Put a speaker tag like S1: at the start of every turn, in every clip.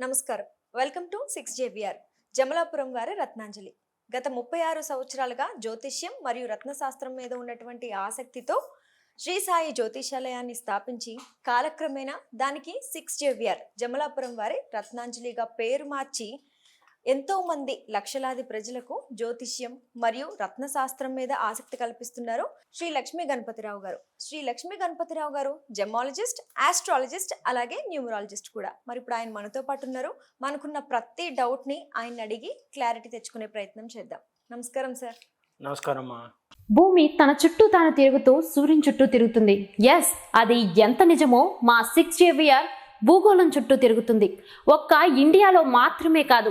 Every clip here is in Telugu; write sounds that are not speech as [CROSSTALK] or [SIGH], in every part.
S1: నమస్కారం. Welcome to six JVR Jamalapuram వారి రత్నాంజలి. గత ముప్పై ఆరు సంవత్సరాలుగా జ్యోతిష్యం మరియు రత్నశాస్త్రం మీద ఉన్నటువంటి ఆసక్తితో శ్రీ సాయి జ్యోతిషాలయాన్ని స్థాపించి కాలక్రమేణా దానికి సిక్స్ జేవిఆర్ జమలాపురం వారి రత్నాంజలిగా పేరు మార్చి ఎంతో మంది లక్షలాది ప్రజలకు జ్యోతిష్యం మరియు రత్నశాస్త్రం మీద ఆసక్తి కల్పిస్తున్నారు శ్రీ లక్ష్మీ గణపతిరావు గారు. శ్రీ లక్ష్మీ గణపతిరావు గారు జెమాలజిస్ట్ ఆస్ట్రాలజిస్ట్ అలాగే న్యూమరాలజిస్ట్ కూడా. మరి ఇప్పుడు ఆయన మనతో పాటు ఉన్నారు. మనకున్న ప్రతి డౌట్ని ఆయన అడిగి క్లారిటీ తెచ్చుకునే ప్రయత్నం చేద్దాం. నమస్కారం సార్
S2: నమస్కారం అమ్మా.
S3: భూమి తన చుట్టూ తాను తిరుగుతూ సూర్యుని చుట్టూ తిరుగుతుంది. ఎస్ అది ఎంత నిజమో మా సిక్స్ జేవియర్ భూగోళం చుట్టూ తిరుగుతుంది. ఒక్క ఇండియాలో మాత్రమే కాదు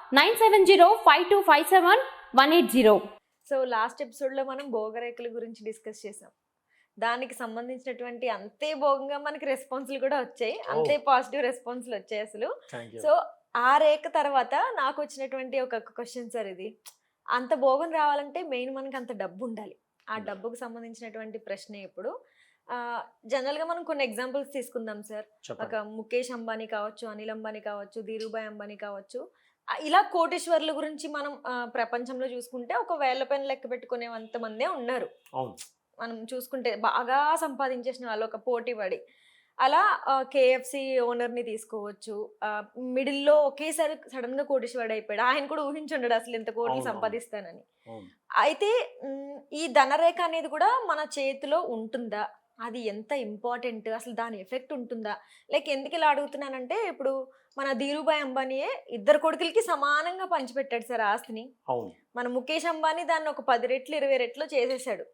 S3: nine seven zero five two five seven one eight zero.
S1: So last ఎపిసోడ్లో మనం భోగరేఖల గురించి డిస్కస్ చేసాం దానికి సంబంధించినటువంటి అంతే భోగంగా మనకి రెస్పాన్స్లు కూడా వచ్చాయి. అంతే పాజిటివ్ రెస్పాన్స్లు వచ్చాయి అసలు. సో ఆ రేఖ తర్వాత నాకు వచ్చినటువంటి ఒక క్వశ్చన్ సార్ ఇది. అంత భోగం రావాలంటే మెయిన్ మనకి అంత డబ్బు ఉండాలి. ఆ. డబ్బుకు సంబంధించినటువంటి ప్రశ్న ఇప్పుడు general గా మనం కొన్ని ఎగ్జాంపుల్స్ తీసుకుందాం సార్ ఒక ముఖేష్ అంబానీ కావచ్చు అనిల్ అంబానీ కావచ్చు ధీరుభాయ్ అంబానీ కావచ్చు. ఇలా కోటేశ్వర్ల గురించి మనం ప్రపంచంలో చూసుకుంటే ఒక వేల పైన లెక్క పెట్టుకునేంత మందే ఉన్నారు. మనం చూసుకుంటే బాగా సంపాదించేసిన వాళ్ళు ఒక పోటీ పడి అలా కేఎఫ్సి ఓనర్ని తీసుకోవచ్చు. మిడిల్లో ఒకేసారి సడన్గా కోటీశ్వరుడు అయిపోయాడు. ఆయన కూడా ఊహించుండడు అసలు ఇంత కోట్లు. సంపాదిస్తానని. అయితే ఈ ధనరేఖ అనేది కూడా మన చేతిలో ఉంటుందా? అది ఎంత ఇంపార్టెంట్? అసలు దాని ఎఫెక్ట్ ఉంటుందా? లైక్ ఎందుకు ఇలా అడుగుతున్నానంటే ఇప్పుడు మన ధీరుభాయ్ అంబానీయే ఇద్దరు కొడుకులకి సమానంగా పంచిపెట్టాడు సార్ ఆస్తిని. మన ముఖేష్ అంబానీ దాన్ని ఒక పది రెట్లు ఇరవై రెట్లు చేసేసాడు.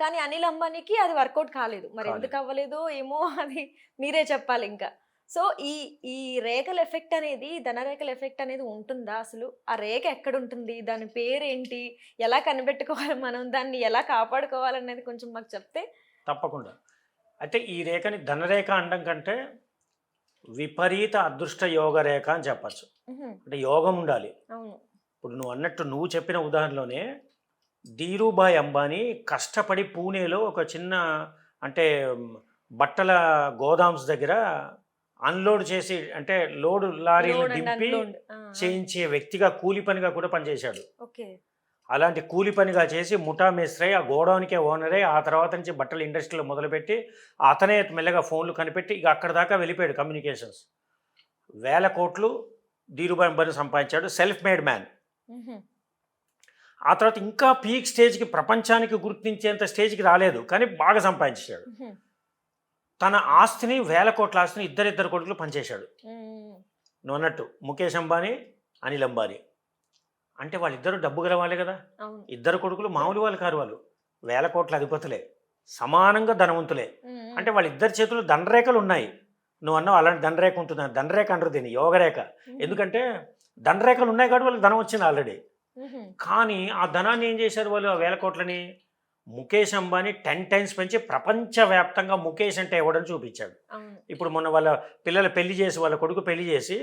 S1: కానీ అనిల్ అంబానీకి అది వర్కౌట్ కాలేదు. మరి. ఎందుకు అవ్వలేదో ఏమో అది మీరే చెప్పాలి ఇంకా. సో ఈ ఈ రేఖల ఎఫెక్ట్ అనేది ధనరేఖల ఎఫెక్ట్ అనేది ఉంటుందా అసలు? ఆ రేఖ ఎక్కడ ఉంటుంది దాని పేరేంటి? ఎలా కనిపెట్టుకోవాలి మనం? దాన్ని ఎలా కాపాడుకోవాలనేది కొంచెం మాకు చెప్తే
S2: తప్పకుండా. అయితే ఈ రేఖని ధనరేఖ అనడం కంటే విపరీత అదృష్ట యోగ రేఖ అని చెప్పచ్చు. అంటే యోగం ఉండాలి. ఇప్పుడు నువ్వు అన్నట్టు నువ్వు చెప్పిన ఉదాహరణలోనే ధీరుభాయ్ అంబానీ కష్టపడి పూణేలో ఒక చిన్న అంటే బట్టల గోదామ్స్ దగ్గర అన్లోడ్ చేసి అంటే లోడ్ లారీలు దింపి చేయించే వ్యక్తిగా కూలి పనిగా కూడా పనిచేశాడు. అలాంటి కూలి పనిగా చేసి ముఠా మేస్త్రై ఆ గోడౌన్కే ఓనరే ఆ తర్వాత నుంచి బట్టల ఇండస్ట్రీలో మొదలుపెట్టి అతనే మెల్లగా ఫోన్లు కనిపెట్టి ఇక అక్కడ దాకా వెళ్ళిపోయాడు కమ్యూనికేషన్స్. వేల కోట్లు ధీరుభాయ్ అంబానీ సంపాదించాడు సెల్ఫ్ మేడ్ మ్యాన్ ఆ తర్వాత ఇంకా పీక్ స్టేజ్కి ప్రపంచానికి గుర్తించేంత స్టేజ్కి రాలేదు కానీ బాగా సంపాదించాడు తన ఆస్తిని వేల కోట్ల ఆస్తిని ఇద్దరిద్దరు కొడుకులు పనిచేశాడు. నువ్వు అన్నట్టు ముఖేష్ అంబానీ అనిల్ అంబానీ. అంటే వాళ్ళిద్దరూ డబ్బు గల వాళ్ళే కదా. ఇద్దరు కొడుకులు మామూలు వాళ్ళు కారు వాళ్ళు. వేల కోట్ల అధిపతులే. సమానంగా ధనవంతులే. అంటే వాళ్ళిద్దరి చేతుల్లో దండరేఖలు ఉన్నాయి. నువ్వు అన్నావు అలాంటి దండరేఖ ఉంటుంది దండరేఖ అంటారు దీన్ని యోగరేఖ. ఎందుకంటే దండరేఖలు ఉన్నాయి కాబట్టి వాళ్ళకి ధనం వచ్చింది ఆల్రెడీ కానీ ఆ ధనాన్ని ఏం చేశారు వాళ్ళు ఆ వేల కోట్లని? ముఖేష్ అంబానీ టెన్ టైమ్స్ పెంచి ప్రపంచవ్యాప్తంగా ముఖేష్ అంటే ఎవడని చూపించాడు. ఇప్పుడు మొన్న వాళ్ళ పిల్లలు పెళ్ళి చేసి వాళ్ళ కొడుకు పెళ్ళి చేసి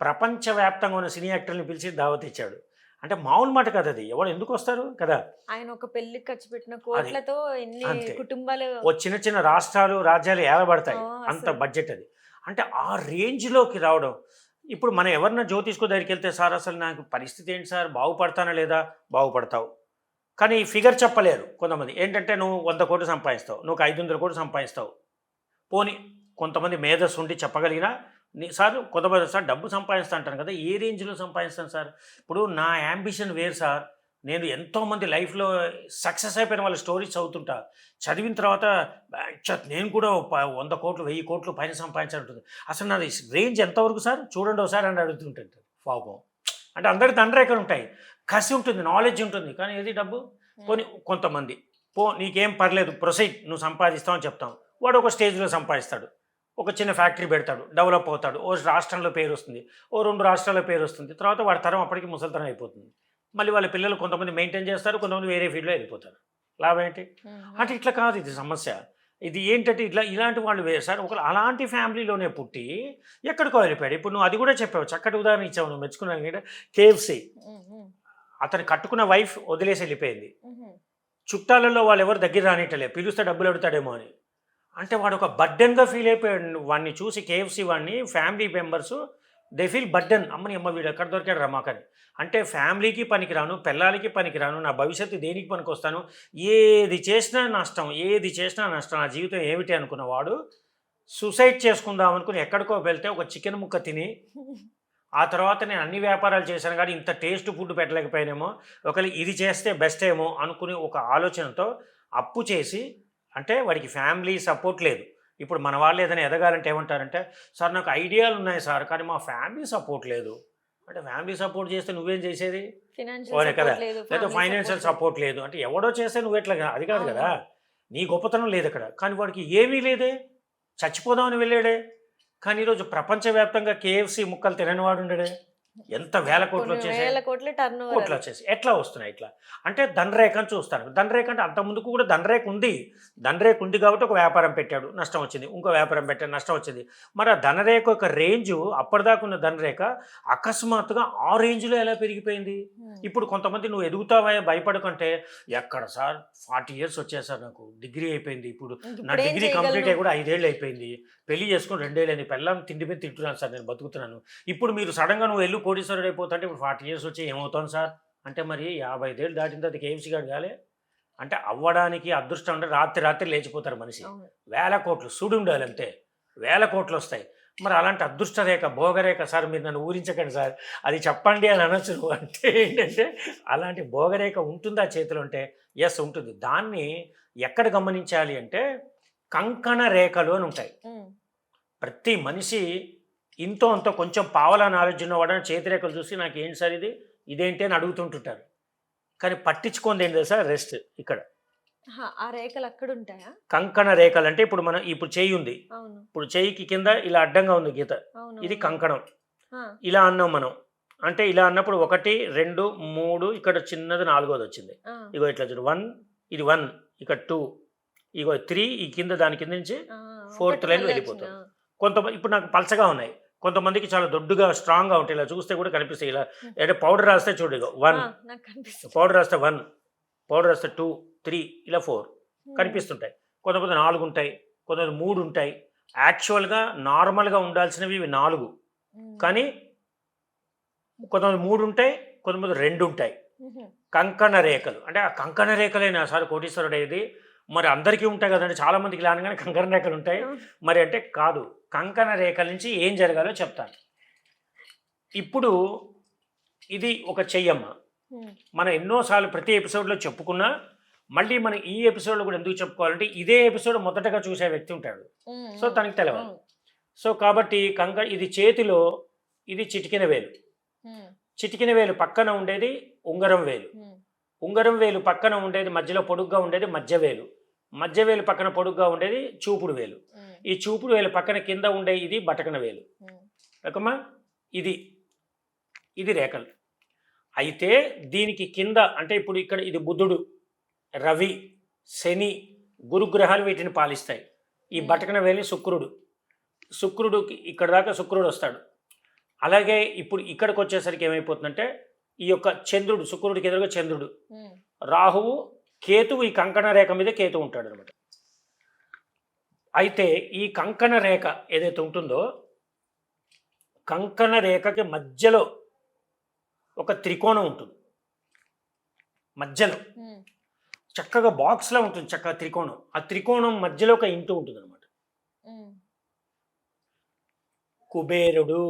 S2: ప్రపంచవ్యాప్తంగా ఉన్న సినీ యాక్టర్ని పిలిచి దావత్ ఇచ్చాడు అంటే మామూలు మాట కదా అది. ఎవరు ఎందుకు వస్తారు? కదా.
S1: ఆయన ఒక పెళ్ళికి ఖర్చు పెట్టిన కోట్లతో ఎన్ని. కుటుంబాలు
S2: ఓ చిన్న చిన్న రాష్ట్రాలు రాజ్యాలు ఏలబడతాయి. అంత. బడ్జెట్ అది. అంటే ఆ రేంజ్లోకి రావడం. ఇప్పుడు మనం ఎవరన్నా జ్యోతిష్కో దగ్గరికి వెళ్తే సార్ అసలు నాకు పరిస్థితి ఏంటి సార్? బాగుపడతానా లేదా? బాగుపడతావు. కానీ ఈ ఫిగర్ చెప్పలేరు కొంతమంది. ఏంటంటే నువ్వు వంద కోట్లు సంపాదిస్తావు. నువ్వు ఐదు వందల కోట్లు సంపాదిస్తావు. పోనీ కొంతమంది మేధస్సు ఉండి చెప్పగలిగినా సార్ కొంతమంది సార్ డబ్బు సంపాదిస్తా అంటాను కదా ఏ రేంజ్లో సంపాదిస్తాను సార్? ఇప్పుడు నా యాంబిషన్ వేరు సార్. నేను ఎంతోమంది లైఫ్లో సక్సెస్ అయిపోయిన వాళ్ళ స్టోరీస్ చదువుతుంటా. చదివిన తర్వాత "అచ్చా, నేను కూడా వంద కోట్లు వెయ్యి కోట్లు పైన సంపాదించాలంటుంది అసలు నాది రేంజ్ ఎంతవరకు సార్? చూడండి ఒకసారి అని అడుగుతుంటారు పాపం. అంటే అందరికి దండరేఖలు ఉంటాయి? కసి ఉంటుంది నాలెడ్జ్ ఉంటుంది. కానీ ఏది డబ్బు? పోనీ కొంతమంది. పో నీకేం పర్లేదు ప్రొసైడ్ నువ్వు సంపాదిస్తావు అని చెప్తాం. వాడు ఒక స్టేజ్లో సంపాదిస్తాడు. ఒక చిన్న ఫ్యాక్టరీ పెడతాడు డెవలప్ అవుతాడు. ఓ రాష్ట్రంలో పేరు వస్తుంది. ఓ రెండు రాష్ట్రాల్లో పేరు వస్తుంది. తర్వాత వాడి తరం అప్పటికి ముసలితనం అయిపోతుంది. మళ్ళీ వాళ్ళ పిల్లలు కొంతమంది మెయింటైన్ చేస్తారు కొంతమంది వేరే ఫీల్డ్లో వెళ్ళిపోతారు. లాభం ఏంటి? అంటే ఇట్లా కాదు ఇది సమస్య. ఇది ఏంటంటే ఇట్లా ఇలాంటి వాళ్ళు వేరు. సార్ ఒక అలాంటి ఫ్యామిలీలోనే పుట్టి ఎక్కడికో వెళ్ళిపోయాడు. ఇప్పుడు నువ్వు అది కూడా చెప్పావు చక్కటి ఉదాహరణ ఇచ్చావు నువ్వు మెచ్చుకున్నాను ఏంటంటే కేఎఫ్సి. అతను కట్టుకున్న వైఫ్ వదిలేసి వెళ్ళిపోయింది. చుట్టాలలో వాళ్ళు ఎవరు దగ్గర రానిట్టలే పిలిస్తే డబ్బులు అడుగుతాడేమో అని. అంటే వాడు ఒక బర్డెన్గా ఫీల్ అయిపోయాడు. వాడిని చూసి కేఎఫ్సి వాడిని family members they feel burden. అమ్మని అమ్మ వీడు ఎక్కడ దొరికాడు రమాకని అంటే ఫ్యామిలీకి పనికిరాను పిల్లలకి పనికిరాను నా భవిష్యత్తు దేనికి పనికొస్తాను ఏది చేసినా నష్టం ఏది చేసినా నష్టం నా జీవితం ఏమిటి అనుకున్న వాడు సూసైడ్ చేసుకుందాం అనుకుని ఎక్కడికో వెళ్తే ఒక చికెన్ ముక్క తిని ఆ తర్వాత నేను అన్ని వ్యాపారాలు చేశాను కానీ ఇంత టేస్ట్ ఫుడ్ పెట్టలేకపోయానేమో ఒకవేళ ఇది చేస్తే బెస్ట్ ఏమో అనుకుని ఒక ఆలోచనతో అప్పు చేసి అంటే వాడికి ఫ్యామిలీ సపోర్ట్ లేదు. ఇప్పుడు మన వాళ్ళు ఏదైనా ఎదగాలంటే ఏమంటారంటే సార్ నాకు ఐడియాలు ఉన్నాయి సార్ కానీ మా ఫ్యామిలీ సపోర్ట్ లేదు. అంటే ఫ్యామిలీ సపోర్ట్ చేస్తే నువ్వేం చేసేది? కదా. లేదా ఫైనాన్షియల్ సపోర్ట్ లేదు. అంటే ఎవడో చేస్తే నువ్వు ఎట్లా అది కాదు కదా. నీ గొప్పతనం లేదు అక్కడ. కానీ వాడికి ఏమీ లేదే. చచ్చిపోదామని వెళ్ళాడే. కానీ ఈరోజు ప్రపంచవ్యాప్తంగా కేఎఫ్సి ముక్కలు తినని వాడు ఉండడే. ఎంత వేల కోట్లు వచ్చేసాయి?
S1: వేల కోట్ల టర్న్
S2: కోట్లు వచ్చేసి ఎట్లా వస్తున్నాయి ఇట్లా? అంటే ధనరేఖను చూస్తారు. ధనరేఖ అంటే అంత ముందుకు కూడా ధనరేఖ ఉంది. ధనరేఖ ఉంది కాబట్టి ఒక వ్యాపారం పెట్టాడు. నష్టం వచ్చింది. ఇంకో వ్యాపారం పెట్టాడు. నష్టం వచ్చింది. మరి ఆ ధనరేఖ యొక్క రేంజ్ అప్పటిదాకా ఉన్న ధనరేఖ అకస్మాత్తుగా ఆ రేంజ్లో ఎలా పెరిగిపోయింది? ఇప్పుడు కొంతమంది నువ్వు ఎదుగుతావా భయపడకంటే ఎక్కడ సార్? ఫార్టీ ఇయర్స్ వచ్చేసారు నాకు. డిగ్రీ అయిపోయింది. ఇప్పుడు నా డిగ్రీ కంప్లీట్ అయ్యి కూడా ఐదేళ్ళు అయిపోయింది. పెళ్ళి చేసుకుని రెండేళ్ళు అయింది. పెళ్ళం తిండి మీద తింటున్నాను సార్ నేను బతుకుతున్నాను. ఇప్పుడు మీరు సడన్గా నువ్వు వెళ్ళి కోటీశ్వరుడు అయిపోతుంటే ఇప్పుడు ఫార్టీ ఇయర్స్ వచ్చి ఏమవుతాను సార్? అంటే మరి యాభై ఐదేళ్ళు దాటిన తర్వాత కేఎఫ్సీ గారు కాలే అంటే అవ్వడానికి అదృష్టం అంటే రాత్రి రాత్రి లేచిపోతారు మనిషి. వేల కోట్లు సుడి ఉండాలి అంతే. వేల కోట్లు వస్తాయి. మరి అలాంటి అదృష్ట రేఖ భోగరేఖ సార్ మీరు నన్ను ఊరించకండి సార్. అది చెప్పండి అని అనొచ్చు. అంటే ఏంటంటే అలాంటి భోగరేఖ ఉంటుందా చేతిలో అంటే ఎస్ ఉంటుంది. దాన్ని ఎక్కడ గమనించాలి అంటే కంకణ రేఖలు అని ఉంటాయి. ప్రతి మనిషి ఇంతో అంతో కొంచెం పావలా నాలెడ్జ్ ఉన్నవాడని చేతి రేఖలు చూసి నాకు ఏంటి సార్ ఇది? ఇదేంటి అని అడుగుతుంటుంటారు. కానీ పట్టించుకుంది ఏంటి సార్ రెస్ట్ ఇక్కడ.
S1: ఆ రేఖలు అక్కడ ఉంటాయా?
S2: కంకణ రేఖలు అంటే ఇప్పుడు మనం ఇప్పుడు చేయి ఉంది. ఇప్పుడు చేయికి కింద ఇలా అడ్డంగా ఉంది గీత. ఇది కంకణం. ఇలా అన్నాం మనం. అంటే ఇలా అన్నప్పుడు ఒకటి రెండు మూడు ఇక్కడ చిన్నది నాలుగోది వచ్చింది. ఇగో ఇట్లా చూడు. వన్ ఇది వన్ ఇక్కడ టూ. ఇగో త్రీ ఈ కింద దాని కింద నుంచి line
S1: మళ్ళీ
S2: వెళ్ళిపోతుంది. కొంతమంది ఇప్పుడు నాకు పలచగా ఉన్నాయి. కొంతమందికి చాలా దొడ్డుగా స్ట్రాంగ్గా ఉంటాయి. ఇలా చూస్తే కూడా కనిపిస్తాయి. ఇలా అంటే పౌడర్ రాస్తే చూడు వన్ పౌడర్ రాస్తే వన్ పౌడర్ రాస్తే టూ త్రీ ఇలా ఫోర్ కనిపిస్తుంటాయి. కొంతమంది నాలుగు ఉంటాయి కొంతమంది మూడు ఉంటాయి. యాక్చువల్గా నార్మల్గా ఉండాల్సినవి ఇవి నాలుగు.
S1: ఉమ్.
S2: కానీ కొంతమంది మూడు ఉంటాయి కొంతమంది రెండు ఉంటాయి.
S1: ఉహు.
S2: కంకణ రేఖలు. అంటే ఆ కంకణ రేఖలేనా సార్ కోటీశ్వరుడు అయ్యేది మరి అందరికీ ఉంటాయి కదండి. చాలా మందికి ఇలా అనగానే కంకణ రేఖలు ఉంటాయి. మరి అంటే కాదు కంకణ రేఖల నుంచి ఏం జరగాలో చెప్తాను. ఇప్పుడు ఇది ఒక చెయ్యమ్మ. మనం ఎన్నోసార్లు ప్రతి ఎపిసోడ్లో చెప్పుకున్నా మళ్ళీ మనం ఈ ఎపిసోడ్లో కూడా ఎందుకు చెప్పుకోవాలంటే ఇదే ఎపిసోడ్ మొదటగా చూసే వ్యక్తి ఉంటాడు. సో తనకి
S1: అవును.
S2: సో కాబట్టి కంక ఇది చేతిలో ఇది చిటికిన వేలు. చిటికిన వేలు పక్కన ఉండేది ఉంగరం వేలు. ఉంగరం వేలు పక్కన ఉండేది మధ్యలో పొడుగ్గా ఉండేది మధ్య వేలు. మధ్య వేలు పక్కన పొడుగ్గా ఉండేది చూపుడు వేలు. ఈ చూపుడు వేలు పక్కన కింద ఉండే ఇది బటకన వేలు. రకమా ఇది. ఇది రేఖలు. అయితే దీనికి కింద అంటే ఇప్పుడు ఇక్కడ ఇది బుధుడు రవి శని గురుగ్రహాలు వీటిని పాలిస్తాయి. ఈ. బటకన వేలి శుక్రుడు. శుక్రుడుకి ఇక్కడ దాకా శుక్రుడు వస్తాడు. అలాగే ఇప్పుడు ఇక్కడికి వచ్చేసరికి ఏమైపోతుందంటే ఈ యొక్క చంద్రుడు శుక్రుడికి ఎదురుగా చంద్రుడు. రాహువు కేతువు ఈ కంకణ రేఖ మీద కేతు ఉంటాడు అనమాట అయితే ఈ కంకణ రేఖ ఏదైతే ఉంటుందో కంకణ రేఖకి మధ్యలో ఒక త్రికోణం ఉంటుంది. మధ్యలో. చక్కగా బాక్స్లో ఉంటుంది చక్కగా త్రికోణం. ఆ త్రికోణం మధ్యలో ఒక ఇంటూ ఉంటుంది అనమాట. కుబేరుడు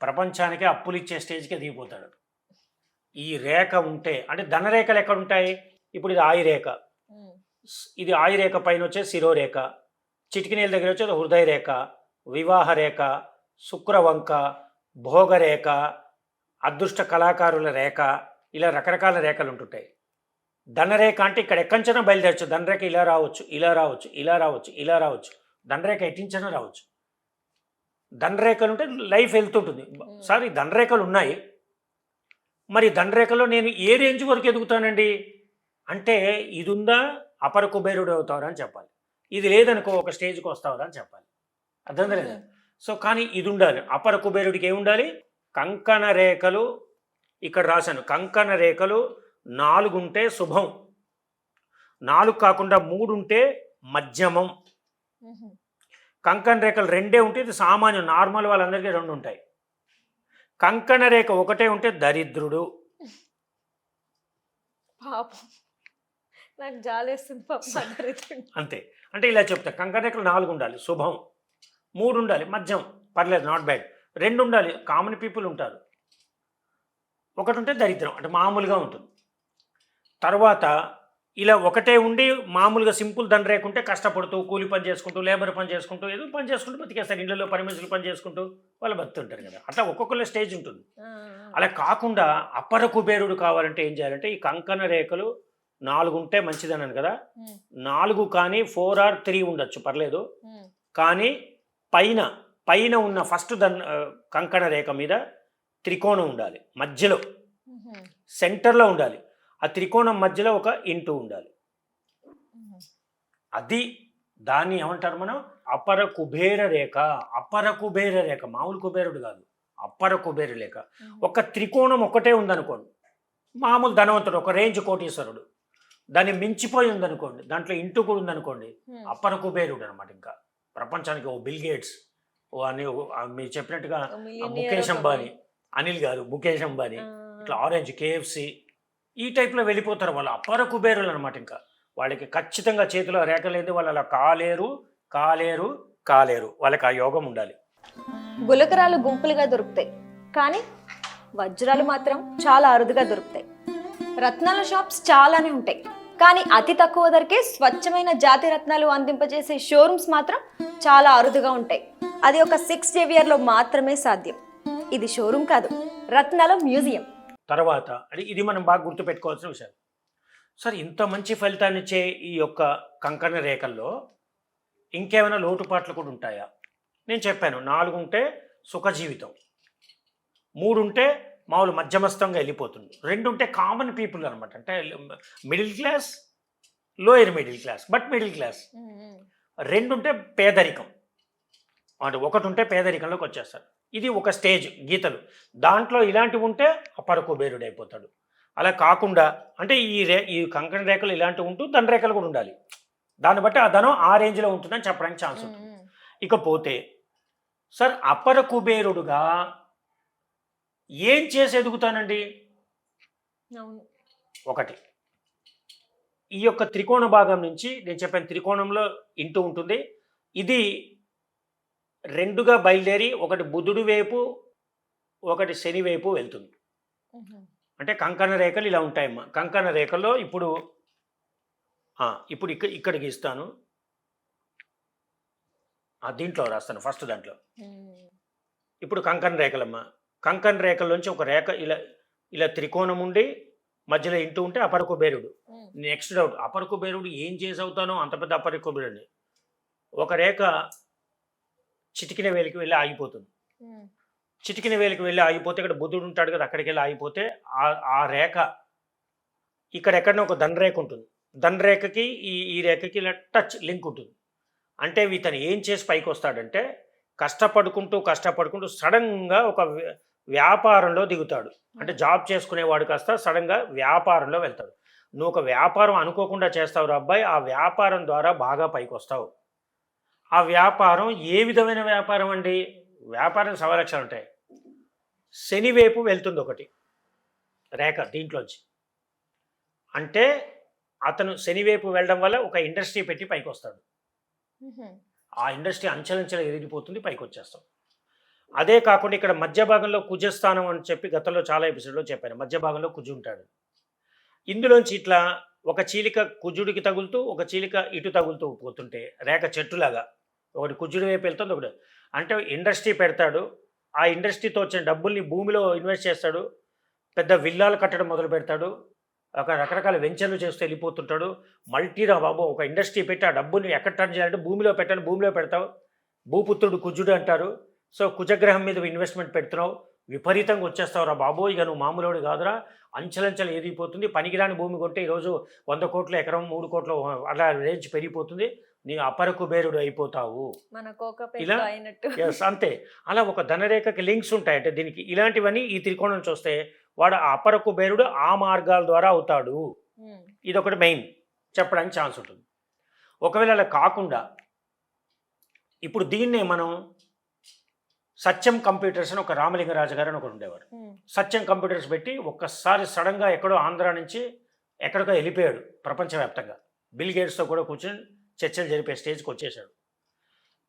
S2: ప్రపంచానికి అప్పులు ఇచ్చే స్టేజ్కి దిగిపోతాడు ఈ రేఖ ఉంటే అంటే ధనరేఖలు ఎక్కడ ఉంటాయి ఇప్పుడు ఇది ఆయి రేఖ
S1: ఉమ్.
S2: ఇది ఆయి రేఖ పైన వచ్చే శిరోరేఖ. చిటికినేల దగ్గర వచ్చేది హృదయ రేఖ వివాహ రేఖ శుక్రవంక భోగరేఖ అదృష్ట కళాకారుల రేఖ ఇలా రకరకాల రేఖలు ఉంటుంటాయి. ధనరేఖ అంటే ఇక్కడ ఎక్కంచనా బయలుదేరచ్చు. ధనరేఖ ఇలా రావచ్చు ఇలా రావచ్చు ఇలా రావచ్చు ఇలా రావచ్చు. దండరేఖ ఎట్టించైనా రావచ్చు. దండరేఖలు ఉంటే లైఫ్ వెళ్తుంటుంది. సార్ ఈ దండరేఖలు ఉన్నాయి. మరి దండరేఖలో నేను ఏ రేంజ్ వరకు ఎదుగుతానండి? అంటే ఇది ఉందా అపర కుబేరుడు అవుతారా అని చెప్పాలి. ఇది లేదనుకో ఒక స్టేజ్కి వస్తావరా అని చెప్పాలి. అర్థం లేదా? సో కానీ ఇది ఉండాలి అపర కుబేరుడికి ఏమి ఉండాలి కంకణ రేఖలు ఇక్కడ రాశాను. కంకణ రేఖలు నాలుగు ఉంటే శుభం. నాలుగు కాకుండా మూడు ఉంటే మధ్యమం కంకణ రేఖలు రెండే ఉంటే ఇది సామాన్యం. నార్మల్ వాళ్ళందరికీ రెండు ఉంటాయి కంకణ రేఖ ఒకటే ఉంటే దరిద్రుడు.
S1: పాపం. నాకు జాలేస్తుంది పాపం అర్థమవుతుంది.
S2: అంతే. అంటే ఇలా చెప్తా కంకణ రేఖలు నాలుగు ఉండాలి శుభం. మూడు ఉండాలి మధ్యం. పర్లేదు నాట్ బ్యాడ్ రెండు ఉండాలి కామన్ పీపుల్ ఉంటారు. ఒకటి ఉంటే దరిద్రం అంటే మామూలుగా ఉంటుంది. తర్వాత ఇలా ఒకటే ఉండి మామూలుగా సింపుల్ దండ రేకుంటే కష్టపడుతూ కూలి పని చేసుకుంటూ లేబర్ పని చేసుకుంటూ ఏదో పని చేసుకుంటూ బతికేస్తారు. ఇళ్ళలో పని మనుషులు పని చేసుకుంటూ వాళ్ళు బతుకుతుంటారు కదా. అట్లా ఒక్కొక్కళ్ళ స్టేజ్ ఉంటుంది. అలా కాకుండా అపర కుబేరుడు కావాలంటే ఏం చేయాలంటే ఈ కంకణ రేఖలు నాలుగు ఉంటే మంచిదన్నాను కదా. నాలుగు కానీ ఫోర్ ఆర్ త్రీ ఉండొచ్చు పర్లేదు. కానీ పైన పైన ఉన్న ఫస్ట్ దన్ కంకణ రేఖ మీద త్రికోణం ఉండాలి. మధ్యలో. సెంటర్లో ఉండాలి. ఆ త్రికోణం మధ్యలో ఒక ఇంటూ ఉండాలి. అది దాన్ని ఏమంటారు మనం? అపర కుబేర రేఖ అపర కుబేర రేఖ మామూలు కుబేరుడు కాదు అపర కుబేర రేఖ. ఒక త్రికోణం ఒకటే ఉందనుకోండి మామూలు ధనవంతుడు ఒక రేంజ్ కోటీశ్వరుడు దాన్ని మించిపోయి ఉందనుకోండి దాంట్లో ఇంటూ కూడా ఉందనుకోండి. అపర కుబేరుడు అనమాట ఇంకా. ప్రపంచానికి ఓ బిల్ గేట్స్ ఓ అని మీరు చెప్పినట్టుగా ముఖేష్ అంబానీ అనిల్ గారు ముఖేష్ అంబానీ ఇట్లా ఆరెంజ్ కేఎఫ్సి ఈ టైప్లో వెళ్ళిపోతారు వాళ్ళు. అపర కుబేరులు అనమాట ఇంకా. వాళ్ళకి ఖచ్చితంగా చేతిలో రేఖ లేదు వాళ్ళు అలా కాలేరు కాలేరు కాలేరు. వాళ్ళకి ఆ యోగం ఉండాలి.
S1: గులకరాలు గుంపులుగా దొరుకుతాయి. కానీ వజ్రాలు మాత్రం చాలా అరుదుగా దొరుకుతాయి. రత్నాల షాప్స్ చాలానే ఉంటాయి. కానీ అతి తక్కువ ధరకే స్వచ్ఛమైన జాతి రత్నాలు అందింపజేసే షోరూమ్స్ మాత్రం చాలా అరుదుగా ఉంటాయి. అది ఒక సిక్స్ జేవియర్లో మాత్రమే సాధ్యం. ఇది షోరూమ్ కాదు రత్నాల మ్యూజియం.
S2: తర్వాత అది ఇది మనం బాగా గుర్తుపెట్టుకోవాల్సిన విషయం. సార్ ఇంత మంచి ఫలితాన్ని ఇచ్చే ఈ యొక్క కంకణ రేఖల్లో ఇంకేమైనా లోటుపాట్లు కూడా ఉంటాయా? నేను చెప్పాను నాలుగు ఉంటే సుఖ జీవితం మూడు ఉంటే మామూలు మధ్యమస్తంగా వెళ్ళిపోతుంది రెండు ఉంటే కామన్ పీపుల్ అనమాట అంటే middle class lower middle class but middle class రెండు ఉంటే పేదరికం. అంటే ఒకటి ఉంటే పేదరికంలోకి వచ్చేస్తారు. ఇది ఒక స్టేజ్ గీతలు. దాంట్లో ఇలాంటివి ఉంటే అపర కుబేరుడు అయిపోతాడు. అలా కాకుండా అంటే ఈ రే ఈ కంకణ రేఖలు ఇలాంటివి ఉంటూ ధన రేఖలు కూడా ఉండాలి. దాన్ని బట్టి ఆ ధనం ఆ రేంజ్లో ఉంటుందని చెప్పడానికి ఛాన్స్ ఉంటుంది. ఇకపోతే సార్ అపర కుబేరుడుగా ఏం చేసి ఎదుగుతానండి? ఒకటి. ఈ యొక్క త్రికోణ భాగం నుంచి నేను చెప్పాను త్రికోణంలో ఇంటూ ఉంటుంది. ఇది రెండుగా బయలుదేరి ఒకటి బుధుడి వైపు ఒకటి శని వైపు వెళ్తుంది. అంటే కంకణ రేఖలు ఇలా ఉంటాయమ్మా. కంకణ రేఖల్లో ఇప్పుడు ఇప్పుడు ఇక్కడ ఇక్కడికి ఇస్తాను. ఆ, దీంట్లో రాస్తాను ఫస్ట్ దాంట్లో. ఇప్పుడు కంకణ రేఖలమ్మ. కంకణ రేఖల్లోంచి ఒక రేఖ ఇలా ఇలా త్రికోణం ఉండి మధ్యలో ఇంటూ ఉంటే అపర కుబేరుడు నెక్స్ట్ డౌట్ అపర కుబేరుడు ఏం చేసి అవుతానో అంత పెద్ద అపర కుబేరుడిని ఒక రేఖ చిటికిన వేలికి వెళ్ళి ఆగిపోతుంది. చిటికిన వేలికి వెళ్ళి ఆగిపోతే ఇక్కడ బుద్ధుడు ఉంటాడు కదా అక్కడికి వెళ్ళి ఆగిపోతే ఆ ఆ రేఖ ఇక్కడ ఎక్కడనే ఒక దండరేఖ ఉంటుంది. దండరేఖకి ఈ ఈ రేఖకి ఇలా టచ్ లింక్ ఉంటుంది. అంటే ఇతను ఏం చేసి పైకి వస్తాడంటే కష్టపడుకుంటూ కష్టపడుకుంటూ సడన్గా ఒక వ్య- వ్యాపారంలో దిగుతాడు. అంటే జాబ్ చేసుకునేవాడు కాస్త సడన్గా వ్యాపారంలో వెళ్తాడు. నువ్వు ఒక వ్యాపారం అనుకోకుండా చేస్తావు అబ్బాయి ఆ వ్యాపారం ద్వారా బాగా పైకి వస్తావు. ఆ వ్యాపారం ఏ విధమైన వ్యాపారం అండి? వ్యాపారం సవ లక్షలు ఉంటాయి. శని వైపు వెళ్తుంది ఒకటి రేఖ దీంట్లోంచి. అంటే అతను శని వైపు వెళ్ళడం వల్ల ఒక ఇండస్ట్రీ పెట్టి పైకి వస్తాడు ఆ ఇండస్ట్రీ అంచెలంచెలు ఎదిగిపోతుంది పైకి వచ్చేస్తాం అదే కాకుండా ఇక్కడ మధ్య భాగంలో కుజస్థానం అని చెప్పి గతంలో చాలా ఎపిసోడ్లో చెప్పాను. మధ్య భాగంలో కుజు ఉంటాడు. ఇందులోంచి ఇట్లా ఒక చీలిక కుజుడికి తగులుతూ ఒక చీలిక ఇటు తగులుతూ పోతుంటే రేఖ చెట్టులాగా ఒకటి కుజుడి వైపు వెళ్తుంది ఒకటి. అంటే ఇండస్ట్రీ పెడతాడు ఆ ఇండస్ట్రీతో వచ్చిన డబ్బుల్ని భూమిలో ఇన్వెస్ట్ చేస్తాడు పెద్ద విల్లాలు కట్టడం మొదలు పెడతాడు ఒక రకరకాల వెంచర్లు చేస్తూ వెళ్ళిపోతుంటాడు. మల్టీరా బాబు ఒక ఇండస్ట్రీ పెట్టి ఆ డబ్బుని ఎక్కడ టర్న్ చేయాలంటే భూమిలో పెట్టాలి భూమిలో పెడతావు. భూపుత్రుడు కుజుడు అంటారు. సో కుజగ్రహం మీద ఇన్వెస్ట్మెంట్ పెడుతున్నావు. విపరీతంగా వచ్చేస్తావు రా బాబు ఇక నువ్వు మామూలుడు కాదురా. అంచెలంచెలు ఎదిగిపోతుంది పనికిరాని భూమి కొంటే ఈరోజు వంద కోట్ల ఎకరం మూడు కోట్ల అలా రేంజ్ పెరిగిపోతుంది. నీ అపర కుబేరుడు అయిపోతావు. ఇలా? ఎస్ అంతే. అలా ఒక ధనరేఖకి లింక్స్ ఉంటాయి అంటే దీనికి ఇలాంటివన్నీ ఈ త్రికోణం చూస్తే వాడు అపర కుబేరుడు ఆ మార్గాల ద్వారా అవుతాడు.
S1: ఉమ్,
S2: ఇదొకటి మెయిన్ చెప్పడానికి ఛాన్స్ ఉంటుంది. ఒకవేళ అలా కాకుండా ఇప్పుడు దీన్నే మనం సత్యం కంప్యూటర్స్ అని ఒక రామలింగరాజు గారు అని ఒకరు ఉండేవారు సత్యం కంప్యూటర్స్ పెట్టి ఒక్కసారి సడన్గా ఎక్కడో ఆంధ్ర నుంచి ఎక్కడికో వెళ్ళిపోయాడు ప్రపంచవ్యాప్తంగా. బిల్ గేట్స్తో కూడా కూర్చొని చర్చలు జరిపే స్టేజ్కి వచ్చేశాడు.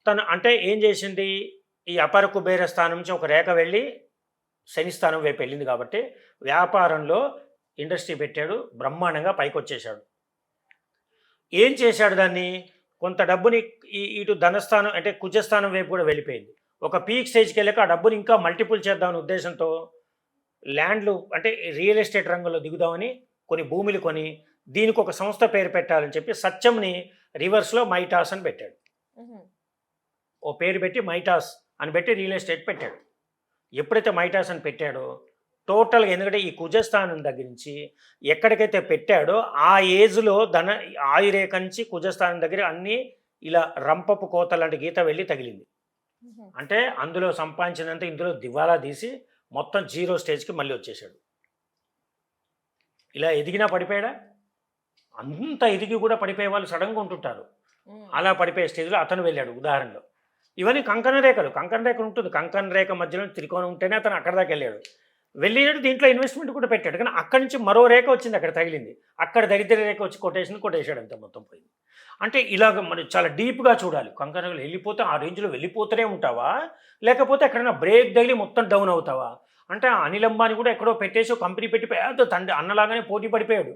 S2: తను అంటే ఏం చేసింది? ఈ అపర కుబేర స్థానం నుంచి ఒక రేఖ వెళ్ళి శని స్థానం వైపు వెళ్ళింది కాబట్టి వ్యాపారంలో ఇండస్ట్రీ పెట్టాడు బ్రహ్మాండంగా పైకి వచ్చేశాడు ఏం చేశాడు దాన్ని? కొంత డబ్బుని ఇటు ధనస్థానం అంటే కుజస్థానం వైపు కూడా వెళ్ళిపోయింది. ఒక పీక్ స్టేజ్కి వెళ్ళాక ఆ డబ్బుని ఇంకా మల్టిపుల్ చేద్దామనే ఉద్దేశంతో ల్యాండ్లు అంటే రియల్ ఎస్టేట్ రంగంలో దిగుదామని కొన్ని భూములు కొని దీనికి ఒక సంస్థ పేరు పెట్టాలని చెప్పి సత్యంని రివర్స్లో మైటాస్ అని పెట్టాడు. ఓ పేరు పెట్టి మైటాస్ అని పెట్టి రియల్ ఎస్టేట్ పెట్టాడు. ఎప్పుడైతే మైటాస్ అని పెట్టాడో టోటల్గా ఎందుకంటే ఈ కుజస్థానం దగ్గర నుంచి ఎక్కడికైతే పెట్టాడో ఆ ఏజ్లో ధన ఆయురేఖ నుంచి కుజస్థానం దగ్గర అన్నీ ఇలా రంపపు కోత లాంటి గీత వెళ్ళి తగిలింది. అంటే అందులో సంపాదించినంత ఇందులో దివాలా తీసి మొత్తం జీరో స్టేజ్కి మళ్ళీ వచ్చేసాడు ఇలా ఎదిగినా పడిపోయాడా? అంత ఎదిగి కూడా పడిపోయే వాళ్ళు సడన్గా ఉంటుంటారు. అలా పడిపోయే స్టేజ్లో అతను వెళ్ళాడు ఉదాహరణలో. ఇవన్నీ కంకణ రేఖలు కంకణ రేఖ ఉంటుంది. కంకణ రేఖ మధ్యలో త్రికోణం ఉంటేనే అతను అక్కడ దాకా వెళ్ళాడు. వెళ్ళినాడు దీంట్లో ఇన్వెస్ట్మెంట్ కూడా పెట్టాడు. కానీ అక్కడి నుంచి మరో రేఖ వచ్చింది అక్కడ తగిలింది. అక్కడ దరిద్ర రేఖ వచ్చి కొటేషన్ కొట్టేశాడు అంత మొత్తం పోయింది. అంటే ఇలాగ మనం చాలా డీప్గా చూడాలి. కంకణ రేఖలు వెళ్ళిపోతే ఆ రేంజ్లో వెళ్ళిపోతూనే ఉంటావా? లేకపోతే ఎక్కడైనా బ్రేక్ తగిలి మొత్తం డౌన్ అవుతావా? అంటే అనిల్ అంబానీ కూడా ఎక్కడో పెట్టేసి కంపెనీ పెట్టి పెద్ద తండ్రి అన్నలాగానే పోటీ పడిపోయాడు.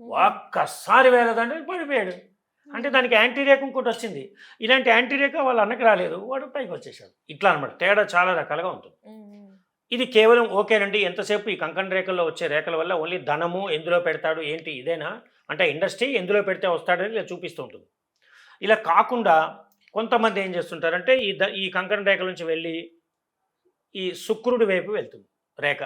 S2: ఒక్కసారి వేలదంటే పడిపోయాడు. అంటే దానికి యాంటీ రేఖ ఇంకోటి వచ్చింది. ఇలాంటి యాంటీ రేఖ వాళ్ళ అన్నకి రాలేదు. వాడు పైకి వచ్చేసాడు. ఇట్లా అనమాట తేడా చాలా రకాలుగా ఉంటుంది. ఇది కేవలం ఓకేనండి. ఎంతసేపు ఈ కంకణ రేఖల్లో వచ్చే రేఖల వల్ల ఓన్లీ ధనము ఎందులో పెడతాడు ఏంటి ఇదేనా? అంటే ఇండస్ట్రీ ఎందులో పెడితే వస్తాడని ఇలా చూపిస్తూ ఉంటుంది. ఇలా కాకుండా కొంతమంది ఏం చేస్తుంటారంటే ఈ ద ఈ కంకణ రేఖల నుంచి వెళ్ళి ఈ శుక్రుడి వైపు వెళ్తుంది రేఖ.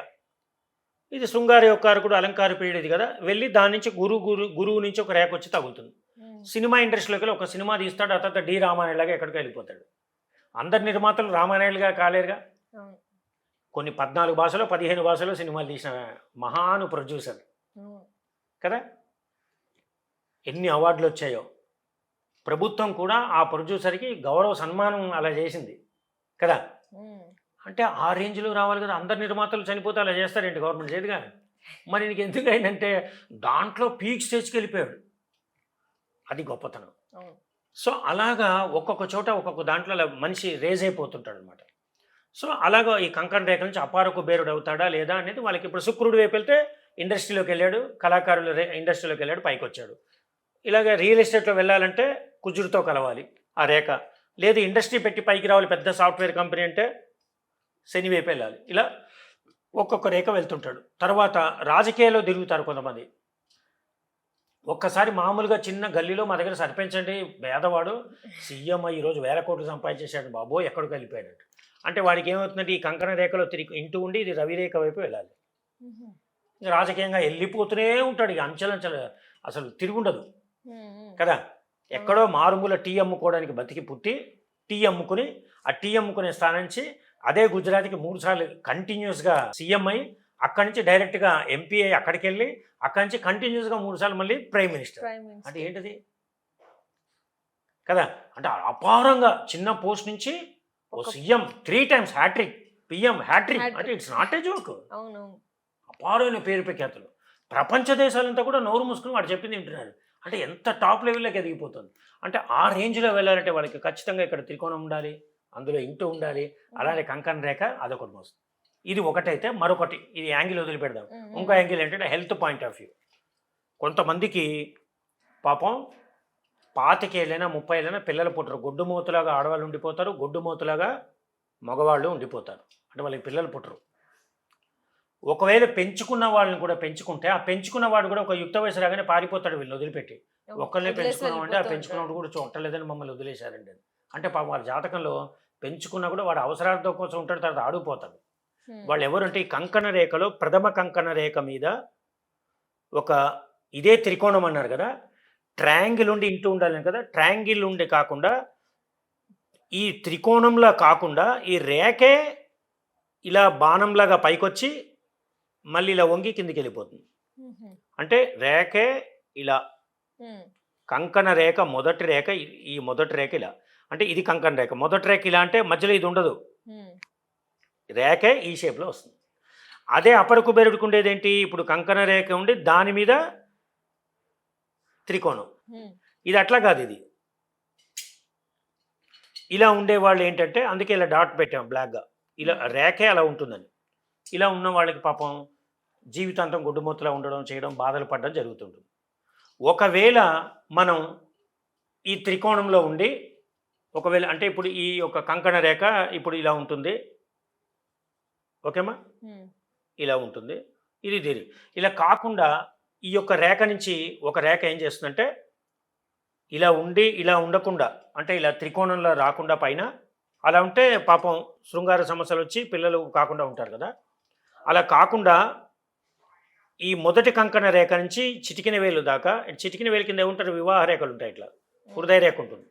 S2: ఇది శృంగార యొక్కారకుడు అలంకార పీరియడ్ ఇది కదా. వెళ్ళి దాని నుంచి గురువు గురు గురువు నుంచి ఒక రేఖ వచ్చి తగులుతుంది.
S1: ఉమ్,
S2: సినిమా ఇండస్ట్రీలోకి వెళ్ళి ఒక సినిమా తీస్తాడు ఆ తర్వాత డి రామానాయుడులాగా ఎక్కడికి వెళ్ళిపోతాడు. అందరి నిర్మాతలు రామానాయుడుగా కాలేరుగా? కొన్ని పద్నాలుగు భాషలో పదిహేను భాషలో సినిమాలు తీసిన మహాను ప్రొడ్యూసర్.
S1: ఉమ్,
S2: కదా? ఎన్ని అవార్డులు వచ్చాయో. ప్రభుత్వం కూడా ఆ ప్రొడ్యూసర్కి గౌరవ సన్మానం అలా చేసింది. కదా? అంటే ఆ రేంజ్లో రావాలి కదా అందరు నిర్మాతలు చనిపోతే అలా చేస్తారేంటి గవర్నమెంట్ చేయదుగా మరి నీకు ఎందుకు అయిందంటే దాంట్లో పీక్ స్టేజ్కి వెళ్ళిపోయాడు. అది గొప్పతనం. సో అలాగా ఒక్కొక్క చోట ఒక్కొక్క దాంట్లో మనిషి రేజ్ అయిపోతుంటాడు అనమాట సో అలాగా ఈ కంకణ రేఖ నుంచి అపారకు బేరుడు అవుతాడా లేదా అనేది వాళ్ళకి ఇప్పుడు శుక్రుడు వైపు వెళ్తే ఇండస్ట్రీలోకి వెళ్ళాడు కళాకారుల రే- ఇండస్ట్రీలోకి వెళ్ళాడు పైకి వచ్చాడు. ఇలాగ రియల్ ఎస్టేట్లో వెళ్ళాలంటే కుజుడితో కలవాలి ఆ రేఖ. లేదు ఇండస్ట్రీ పెట్టి పైకి రావాలి పెద్ద సాఫ్ట్వేర్ కంపెనీ అంటే శని వైపు వెళ్ళాలి. ఇలా ఒక్కొక్క రేఖ వెళ్తుంటాడు. తర్వాత రాజకీయాల్లో తిరుగుతారు కొంతమంది. ఒక్కసారి మామూలుగా చిన్న గల్లీలో మా దగ్గర సర్పంచండి పేదవాడు సీఎం ఈరోజు వేల కోట్లు సంపాదించేశాడు బాబో ఎక్కడికి వెళ్ళిపోయాడు అంటే వాడికి ఏమవుతుందంటే ఈ కంకణ రేఖలో తిరిగి ఇంటూ ఉండి ఇది రవిరేఖ వైపు వెళ్ళాలి. రాజకీయంగా వెళ్ళిపోతూనే ఉంటాడు ఇక అంచెలంచెలు. అసలు తిరుగుండదు.
S1: ఉమ్, ఉమ్,
S2: కదా? ఎక్కడో మారుమూల టీ అమ్ముకోవడానికి బతికి పుట్టి టీ అమ్ముకుని ఆ టీ అమ్ముకునే స్థానం నుంచి అదే గుజరాత్కి మూడు సార్లు కంటిన్యూస్గా సీఎం అయి అక్కడి నుంచి డైరెక్ట్గా ఎంపీ అయి అక్కడికి వెళ్ళి అక్కడి నుంచి కంటిన్యూస్గా మూడు సార్లు మళ్ళీ ప్రైమ్ మినిస్టర్ అంటే ఏంటిది? కదా? అంటే అపారంగా చిన్న పోస్ట్ నుంచి ఓ CM three times hattrick PM hattrick. అంటే ఇట్స్ నాట్ ఏ జోక్ అపారమైన పేరు ప్రఖ్యాతులు. ప్రపంచ దేశాలంతా కూడా నోరు మూసుకుని వాడు చెప్పింది వింటున్నారు. అంటే ఎంత టాప్ లెవెల్లోకి ఎదిగిపోతుంది? అంటే ఆ రేంజ్లో వెళ్ళాలంటే వాళ్ళకి ఖచ్చితంగా ఇక్కడ త్రికోణం ఉండాలి. అందులో ఇంటూ ఉండాలి. అలానే కంకణ రేఖ అదొకటి మోస్తుంది. ఇది ఒకటైతే మరొకటి. ఇది యాంగిల్ వదిలిపెడదాం. ఇంకో యాంగిల్ ఏంటంటే హెల్త్ పాయింట్ ఆఫ్ వ్యూ. కొంతమందికి పాపం పాతికేళ్ళైనా ముప్పై ఏళ్ళైనా పిల్లలు పుట్టరు. గొడ్డు మూతలాగా ఆడవాళ్ళు ఉండిపోతారు గొడ్డు మూతలాగా మగవాళ్ళు ఉండిపోతారు. అంటే వాళ్ళకి పిల్లలు పుట్టరు. ఒకవేళ పెంచుకున్న వాళ్ళని కూడా పెంచుకుంటే ఆ పెంచుకున్న వాడు కూడా ఒక యుక్త వయసు రాగానే పారిపోతాడు వీళ్ళు వదిలిపెట్టి. ఒక్కళ్ళే
S1: వదిలేసి
S2: పెంచుకున్నామంటే ఆ పెంచుకున్నప్పుడు కూడా చూడలేదని మమ్మల్ని వదిలేశారండి అంటే పాపం వాళ్ళ జాతకంలో పెంచుకున్నా కూడా వాడు అవసరార్థం కోసం ఉంటాడు తర్వాత ఆడిపోతాడు. వాళ్ళు ఎవరంటే ఈ కంకణ రేఖలో ప్రథమ కంకణ రేఖ మీద ఒక ఇదే త్రికోణం అన్నారు కదా ట్రయాంగిల్ ఉండి ఇంటూ ఉండాలని కదా ట్రయాంగిల్ ఉండి కాకుండా ఈ త్రికోణంలా కాకుండా ఈ రేఖే ఇలా బాణంలాగా పైకొచ్చి మళ్ళీ ఇలా వంగి కిందికి వెళ్ళిపోతుంది. అంటే రేఖే ఇలా. కంకణ రేఖ మొదటి రేఖ ఈ మొదటి రేఖ ఇలా అంటే ఇది కంకణ రేఖ. మొదటి రేఖ ఇలా అంటే మధ్యలో ఇది ఉండదు. రేఖే ఈ షేప్లో వస్తుంది. అదే అపర కుబేరుడికి ఉండేది ఏంటి? ఇప్పుడు కంకణ రేఖ ఉండి దాని మీద త్రికోణం. ఇది అట్లా కాదు ఇది. ఇలా ఉండేవాళ్ళు ఏంటంటే అందుకే ఇలా డాట్ పెట్టాం బ్లాక్గా ఇలా రేఖే అలా ఉంటుందని ఇలా ఉన్న వాళ్ళకి పాపం జీవితాంతం గుడ్డుమొత్తలా ఉండడం చేయడం బాధలు పడడం జరుగుతుంటుంది. ఒకవేళ మనం ఈ త్రికోణంలో ఉండి ఒకవేళ అంటే ఇప్పుడు ఈ యొక్క కంకణ రేఖ ఇప్పుడు ఇలా ఉంటుంది. ఓకేమా. ఇలా ఉంటుంది. ఇది దీని ఇలా కాకుండా ఈ యొక్క రేఖ నుంచి ఒక రేఖ ఏం చేస్తుందంటే ఇలా ఉండి ఇలా ఉండకుండా అంటే ఇలా త్రికోణంలో రాకుండా పైన అలా ఉంటే పాపం శృంగార సమస్యలు వచ్చి పిల్లలు కాకుండా ఉంటారు కదా. అలా కాకుండా ఈ మొదటి కంకణ రేఖ నుంచి చిటికిన వేలు దాకా చిటికిన వేలు కింద ఏముంటారు? వివాహ రేఖలు ఉంటాయి ఇట్లా. హృదయ రేఖ ఉంటుంది.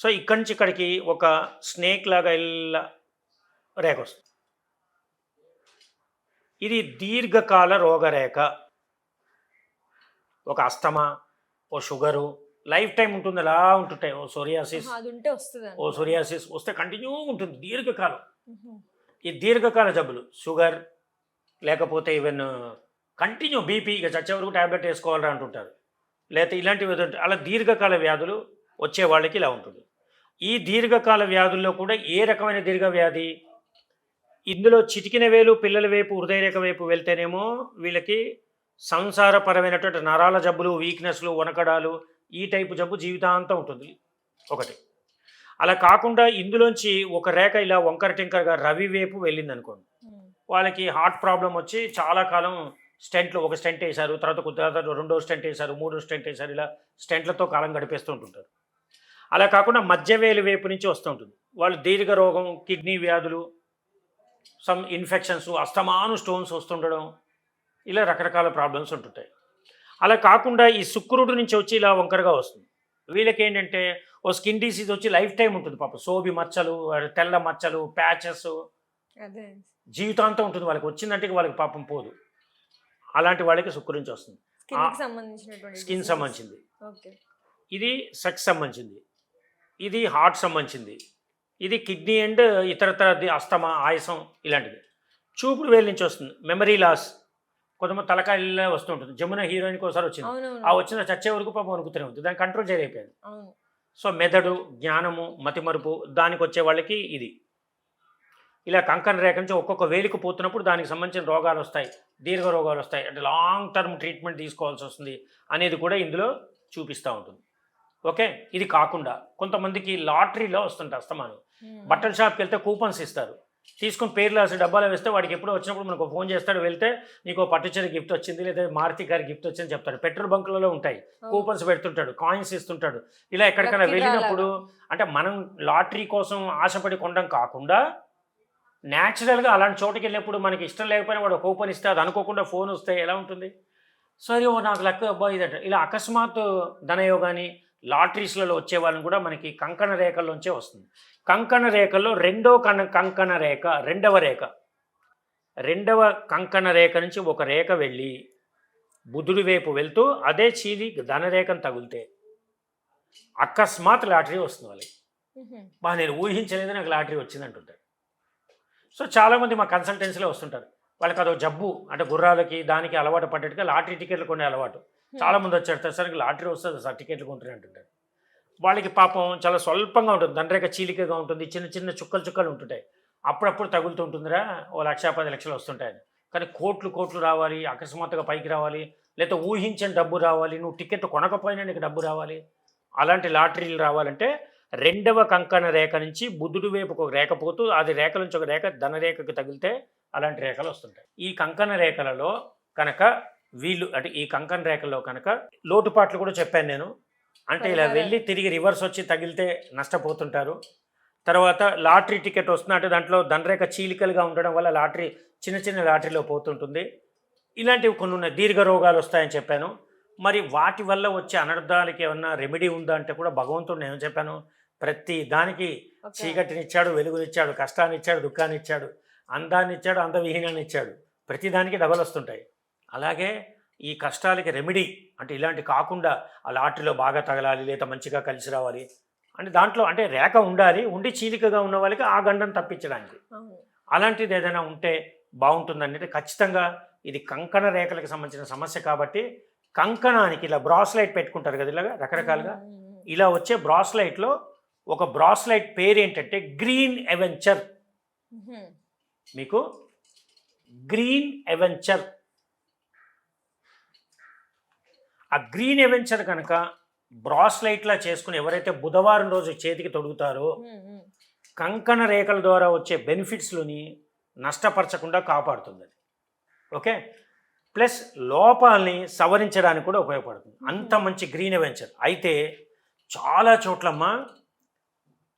S2: సో ఇక్కడి నుంచి ఇక్కడికి ఒక స్నేక్ లాగా ఇలా రేఖ వస్తుంది. ఇది దీర్ఘకాల రోగరేఖ. ఒక అస్తమా ఓ షుగరు లైఫ్ టైం ఉంటుంది అలా ఉంటుంటాయి. ఓ సోరియాసిస్ ఓ సోరియాసిస్ వస్తే కంటిన్యూ ఉంటుంది దీర్ఘకాలం. ఈ దీర్ఘకాల జబ్బులు షుగర్ లేకపోతే ఈవెన్ కంటిన్యూ బీపీ ఇక చచ్చే వరకు ట్యాబ్లెట్ వేసుకోవాలని అంటుంటారు. లేకపోతే ఇలాంటివి. అలా దీర్ఘకాల వ్యాధులు వచ్చే వాళ్ళకి ఇలా ఉంటుంది. ఈ దీర్ఘకాల వ్యాధుల్లో కూడా ఏ రకమైన దీర్ఘ వ్యాధి ఇందులో చిటికిన వేలు పిల్లల వైపు హృదయరేఖ వైపు వెళ్తేనేమో వీళ్ళకి సంసారపరమైనటువంటి నరాల జబ్బులు వీక్నెస్లు వనకడాలు ఈ టైపు జబ్బు జీవితాంతం ఉంటుంది. ఒకటి. అలా కాకుండా ఇందులోంచి ఒక రేఖ ఇలా వంకర టింకరగా రవి వైపు వెళ్ళింది అనుకోండి. వాళ్ళకి హార్ట్ ప్రాబ్లం వచ్చి చాలా కాలం స్టెంట్లు ఒక స్టెంట్ వేశారు తర్వాత కొద్ది తర్వాత రెండో స్టెంట్ వేశారు మూడో స్టెంట్ వేశారు ఇలా స్టెంట్లతో కాలం గడిపేస్తూ ఉంటుంటారు. అలా కాకుండా మధ్యవేలు వైపు నుంచి వస్తూ ఉంటుంది. వాళ్ళు దీర్ఘ రోగం కిడ్నీ వ్యాధులు సమ్ ఇన్ఫెక్షన్స్ అస్తమాను స్టోన్స్ వస్తుండడం ఇలా రకరకాల ప్రాబ్లమ్స్ ఉంటుంటాయి. అలా కాకుండా ఈ శుక్రుడు నుంచి వచ్చి ఇలా వంకరగా వస్తుంది. వీళ్ళకి ఏంటంటే ఓ స్కిన్ డిసీజ్ వచ్చి లైఫ్ టైం ఉంటుంది పాప. సోబి మచ్చలు తెల్ల మచ్చలు ప్యాచెస్ జీవితాంతం ఉంటుంది. వాళ్ళకి వచ్చిందంటే వాళ్ళకి పాపం పోదు. అలాంటి వాళ్ళకి శుక్రు నుంచి వస్తుంది.
S1: స్కిన్.
S2: సంబంధించింది. ఇది సెక్స్ సంబంధించింది. ఇది హార్ట్ సంబంధించింది. ఇది కిడ్నీ అండ్ ఇతరతర అస్తమా ఆయాసం ఇలాంటిది. చూపుడు వేలు నుంచి వస్తుంది. Memory loss. కొంతమంది తలకాయలు వస్తుంటుంది జమున హీరోయిన్కి ఒకసారి వచ్చింది. ఆ వచ్చిన చచ్చే వరకు పాపం అనుకుతూనే ఉంటుంది దాన్ని కంట్రోల్ చేయలేకపోయింది. సో మెదడు జ్ఞానము మతిమరుపు దానికి వచ్చే వాళ్ళకి ఇది. ఇలా కంకణ రేఖ నుంచి ఒక్కొక్క వేలికి పోతున్నప్పుడు దానికి సంబంధించిన రోగాలు వస్తాయి. దీర్ఘ రోగాలు వస్తాయి. అంటే లాంగ్ టర్మ్ ట్రీట్మెంట్ తీసుకోవాల్సి వస్తుంది అనేది కూడా ఇందులో చూపిస్తూ ఉంటుంది. ఓకే? ఇది కాకుండా కొంతమందికి లాటరీలో వస్తుంటాయి అస్తమానం. బట్టల షాప్కి వెళ్తే కూపన్స్ ఇస్తారు. తీసుకొని పేర్లు రాసి డబ్బాలో వేస్తే వాడికి ఎప్పుడో వచ్చినప్పుడు మనకు ఫోన్ చేస్తాడు వెళ్తే నీకు పట్టుచీర గిఫ్ట్ వచ్చింది లేదా మారుతి గారి గిఫ్ట్ వచ్చింది చెప్తాడు. పెట్రోల్ బంకులలో ఉంటాయి. కూపన్స్ పెడుతుంటాడు కాయిన్స్ ఇస్తుంటాడు. ఇలా ఎక్కడికైనా వెళ్ళినప్పుడు అంటే మనం లాటరీ కోసం ఆశపడి కొనడం కాకుండా న్యాచురల్గా అలాంటి చోటుకి వెళ్ళినప్పుడు మనకి ఇష్టం లేకపోయినా వాడు కూపన్ ఇస్తే అది అనుకోకుండా ఫోన్ వస్తే ఎలా ఉంటుంది? సరే ఓ నాకు లెక్క అబ్బా ఇదట. ఇలా అకస్మాత్ ధనయోగాన్ని లాటరీస్లలో వచ్చే వాళ్ళని కూడా మనకి కంకణ రేఖల్లోంచే వస్తుంది. కంకణ రేఖల్లో రెండో కణ కంకణ రేఖ రెండవ రేఖ. రెండవ కంకణ రేఖ నుంచి ఒక రేఖ వెళ్ళి బుధుడి వైపు వెళ్తూ అదే చీలి ధనరేఖను తగిలితే అకస్మాత్ లాటరీ వస్తుంది వాళ్ళకి. బా నేను ఊహించలేదు నాకు లాటరీ వచ్చింది అంటుంటారు సో చాలామంది మా కన్సల్టెన్సీలో వస్తుంటారు. వాళ్ళకి అదో జబ్బు అంటే గుర్రాలకి దానికి అలవాటు పడ్డట్టుగా లాటరీ టికెట్లు కొనే అలవాటు. Hmm. చాలా మంది వచ్చారు. సార్ లాటరీ వస్తుంది సార్ టికెట్లు కొంటున్నాయి అంటుంటారు. వాళ్ళకి పాపం చాలా స్వల్పంగా ఉంటుంది. దండ్రేక చీలికగా ఉంటుంది. చిన్న చిన్న చుక్కలు చుక్కలు ఉంటుంటాయి. అప్పుడప్పుడు తగులుతూ ఉంటుందిరా. ఓ లక్ష పది లక్షలు వస్తుంటాయని. కానీ కోట్లు కోట్లు రావాలి. అకస్మాత్తుగా పైకి రావాలి. లేకపోతే ఊహించని డబ్బు రావాలి. నువ్వు టికెట్ కొనకపోయినా నీకు డబ్బు రావాలి. అలాంటి లాటరీలు రావాలంటే రెండవ కంకణ రేఖ నుంచి బుధుడు వైపుకు ఒక రేఖ పోతూ అది రేఖ నుంచి ఒక రేఖ ధనరేఖకు తగిలితే అలాంటి రేఖలు వస్తుంటాయి. ఈ కంకణ రేఖలలో కనుక వీళ్ళు అంటే ఈ కంకణ రేఖల్లో కనుక లోటుపాట్లు కూడా చెప్పాను నేను. అంటే ఇలా. వెళ్ళి తిరిగి రివర్స్ వచ్చి తగిలితే నష్టపోతుంటారు. తర్వాత లాటరీ టికెట్ వస్తున్నట్టు దాంట్లో దండరేఖ చీలికలుగా ఉండడం వల్ల లాటరీ చిన్న చిన్న లాటరీలో పోతుంటుంది. ఇలాంటివి కొన్ని ఉన్నాయి. దీర్ఘ రోగాలు వస్తాయని చెప్పాను. మరి వాటి వల్ల వచ్చే అనర్థాలకి ఏమన్నా రెమెడీ ఉందా అంటే కూడా భగవంతుడు నేను చెప్పాను. ప్రతి దానికి చీకటినిచ్చాడు వెలుగునిచ్చాడు కష్టాన్ని ఇచ్చాడు దుఃఖాన్ని ఇచ్చాడు అందాన్ని ఇచ్చాడు అందవిహీనాన్ని ఇచ్చాడు ప్రతి దానికి డబల్ వస్తుంటాయి. అలాగే ఈ కష్టాలకి రెమెడీ అంటే ఇలాంటి కాకుండా ఆ లాటరీలో బాగా తగలాలి లేదా మంచిగా కలిసి రావాలి అంటే దాంట్లో అంటే రేఖ ఉండాలి ఉండి చీలికగా ఉన్న వాళ్ళకి ఆ గండం తప్పించడానికి. అలాంటిది ఏదైనా ఉంటే బాగుంటుందండి అంటే ఖచ్చితంగా ఇది కంకణ రేఖలకు సంబంధించిన సమస్య కాబట్టి కంకణానికి ఇలా బ్రాస్లైట్ పెట్టుకుంటారు కదా ఇలాగా రకరకాలుగా. ఇలా వచ్చే బ్రాస్లైట్లో ఒక బ్రాస్లైట్ పేరు ఏంటంటే గ్రీన్ ఎవెంచర్. మీకు గ్రీన్ ఎవెంచర్ ఆ గ్రీన్ ఎవెంచర్ కనుక బ్రాస్లైట్లా చేసుకుని ఎవరైతే బుధవారం రోజు చేతికి తొడుగుతారో. కంకణ రేఖల ద్వారా వచ్చే బెనిఫిట్స్లోని నష్టపరచకుండా కాపాడుతుంది అది. ఓకే? ప్లస్ లోపాలని సవరించడానికి కూడా ఉపయోగపడుతుంది. అంత మంచి గ్రీన్ ఎవెంచర్ అయితే చాలా చోట్లమ్మా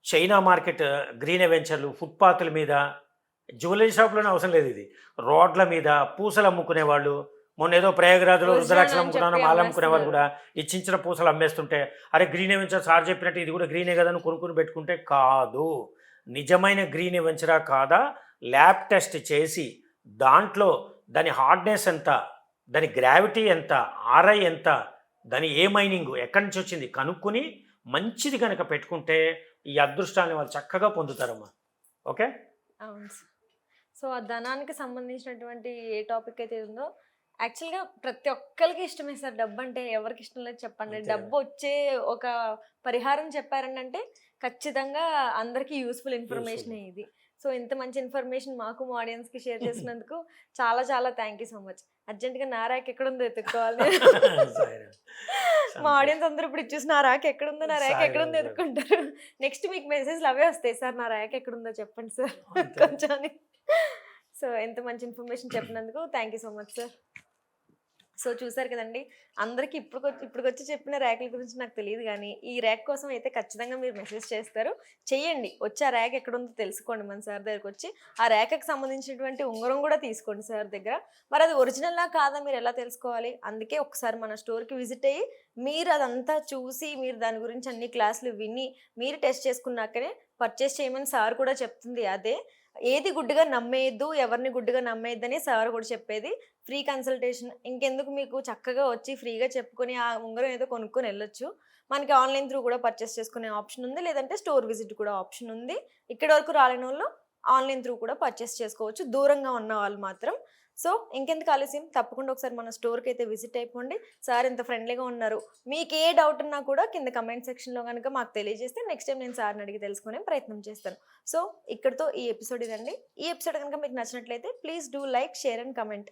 S2: చైనా మార్కెట్ గ్రీన్ ఎవెంచర్లు ఫుట్పాత్ల మీద జ్యువెలరీ షాప్లోనే అవసరం లేదు ఇది. రోడ్ల మీద పూసలు అమ్ముకునే వాళ్ళు మొన్న ఏదో ప్రయాగరాజులో రుద్రాక్షలు అమ్ముకున్నాను మాలు అమ్ముకునే వాళ్ళు కూడా
S1: అమ్మేస్తున్నారు.
S2: ఈ చిన్న చిన్న పూసలు అమ్మేస్తుంటే అరే గ్రీన్ ఎవెంచర్ సార్ చెప్పినట్టు ఇది కూడా గ్రీనే కదా అని కొనుక్కుని పెట్టుకుంటే కాదు. నిజమైన గ్రీన్ ఎవెంచరా కాదా? ల్యాబ్ టెస్ట్ చేసి దాంట్లో దాని హార్డ్నెస్ ఎంత దాని గ్రావిటీ ఎంత ఆర్ఐ ఎంత దాని ఏ మైనింగ్ ఎక్కడి నుంచి వచ్చింది కనుక్కుని మంచిది కనుక పెట్టుకుంటే ఈ అదృష్టాన్ని వాళ్ళు చక్కగా పొందుతారమ్మా. ఓకే?
S1: అవును సో ఆ ధనానికి సంబంధించినటువంటి ఏ టాపిక్ అయితే ఉందో యాక్చువల్గా ప్రతి ఒక్కరికి ఇష్టమే సార్ డబ్బు అంటే ఎవరికి ఇష్టం లేదు చెప్పండి. డబ్బు వచ్చే ఒక పరిహారం చెప్పారండి అంటే ఖచ్చితంగా అందరికీ యూస్ఫుల్ ఇన్ఫర్మేషన్ ఇది. సో ఇంత మంచి ఇన్ఫర్మేషన్ మాకు మా ఆడియన్స్కి షేర్ చేసినందుకు చాలా చాలా థ్యాంక్ యూ సో మచ్. అర్జెంట్గా నా ర్యాక్ ఎక్కడ ఉందో ఎత్తుక్కోవాలి [LAUGHS] మా ఆడియన్స్ అందరూ ఇప్పుడు ఇచ్చేసి నా ర్యాక్ ఎక్కడ ఉందో నా ర్యాక్ ఎక్కడ ఉందో
S2: సాయి
S1: ఎత్తుకుంటారు నెక్స్ట్ మీకు మెసేజ్లు అవే వస్తాయి సార్ నా ర్యాక్ ఎక్కడ ఉందో చెప్పండి సార్. కొంచెం. సో ఎంత మంచి ఇన్ఫర్మేషన్ చెప్పినందుకు thank you so much sir. So చూసారు కదండి. అందరికి ఇప్పుడు ఇప్పుడు చెప్పిన ర్యాకుల గురించి నాకు తెలియదు కానీ ఈ ర్యాక్ కోసం అయితే ఖచ్చితంగా మీరు మెసేజ్ చేస్తారు. చెయ్యండి. వచ్చి ఆ ర్యాక్ ఎక్కడ ఉందో తెలుసుకోండి మన సార్ దగ్గరకు వచ్చి ఆ ర్యాక్కి సంబంధించినటువంటి ఉంగరం కూడా తీసుకోండి సార్ దగ్గర. మరి అది ఒరిజినల్లా కాదా మీరు ఎలా తెలుసుకోవాలి? అందుకే ఒకసారి మన స్టోర్కి విజిట్ అయ్యి మీరు అదంతా చూసి మీరు దాని గురించి అన్ని క్లాసులు విని మీరు టెస్ట్ చేసుకున్నాకనే పర్చేస్ చేయమని సార్ కూడా చెప్తుంది అదే. ఏది గుడ్డుగా నమ్మేయద్దు ఎవరిని గుడ్డిగా నమ్మేయద్దని సార్ కూడా చెప్పేది. ఫ్రీ కన్సల్టేషన్ ఇంకెందుకు మీకు చక్కగా వచ్చి ఫ్రీగా చెప్పుకొని ఆ ఉంగరం ఏదో కొనుక్కొని వెళ్ళొచ్చు. మనకి ఆన్లైన్ త్రూ కూడా పర్చేస్ చేసుకునే ఆప్షన్ ఉంది. లేదంటే స్టోర్ విజిట్ కూడా ఆప్షన్ ఉంది. ఇక్కడి వరకు రాలేని వాళ్ళు ఆన్లైన్ త్రూ కూడా పర్చేస్ చేసుకోవచ్చు. దూరంగా ఉన్న వాళ్ళు మాత్రం సో ఇంకెందుకు ఆలస్యం? తప్పకుండా ఒకసారి మన స్టోర్కి అయితే విజిట్ అయిపోండి. సార్ ఇంత ఫ్రెండ్లీగా ఉన్నారు. మీకు ఏ డౌట్ ఉన్నా కూడా కింద కమెంట్ సెక్షన్లో కనుక మాకు తెలియజేస్తే నెక్స్ట్ టైం నేను సార్ని అడిగి తెలుసుకునే ప్రయత్నం చేస్తాను. సో ఇక్కడితో ఈ ఎపిసోడ్ ఇదండి. ఈ ఎపిసోడ్ కనుక మీకు నచ్చినట్లయితే please do like share and comment.